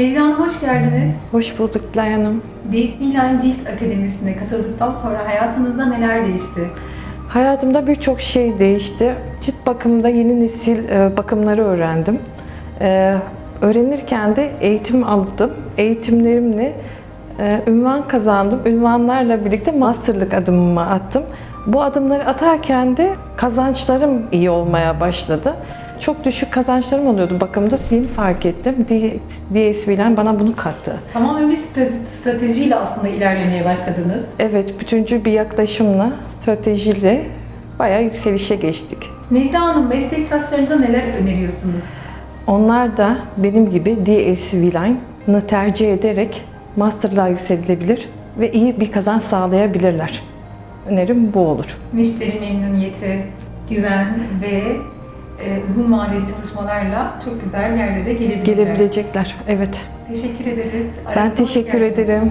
Necla Hanım hoş geldiniz. Hoş bulduk Dilay Hanım. DSB Line Cilt Akademisi'ne katıldıktan sonra hayatınızda neler değişti? Hayatımda birçok şey değişti. Cilt bakımında yeni nesil e, bakımları öğrendim. E, öğrenirken de eğitim aldım. Eğitimlerimle e, ünvan kazandım. Ünvanlarla birlikte masterlık adımımı attım. Bu adımları atarken de kazançlarım iyi olmaya başladı. Çok düşük kazançlarım oluyordu bakımda. Yeni fark ettim. D- DSV'den bana bunu kattı. Tamamen bir strate- stratejiyle aslında ilerlemeye başladınız. Evet, bütüncül bir yaklaşımla, stratejiyle bayağı yükselişe geçtik. Necla Hanım meslektaşlarınıza neler öneriyorsunuz? Onlar da benim gibi DSV Line'ı tercih ederek masterlığa yükselebilir ve iyi bir kazanç sağlayabilirler. Önerim bu olur. Müşteri memnuniyeti, güven ve e, uzun vadeli çalışmalarla çok güzel yerlere gelebilirler. Gelebilecekler. Evet. Teşekkür ederiz. Ben Aramıza hoş teşekkür ederim.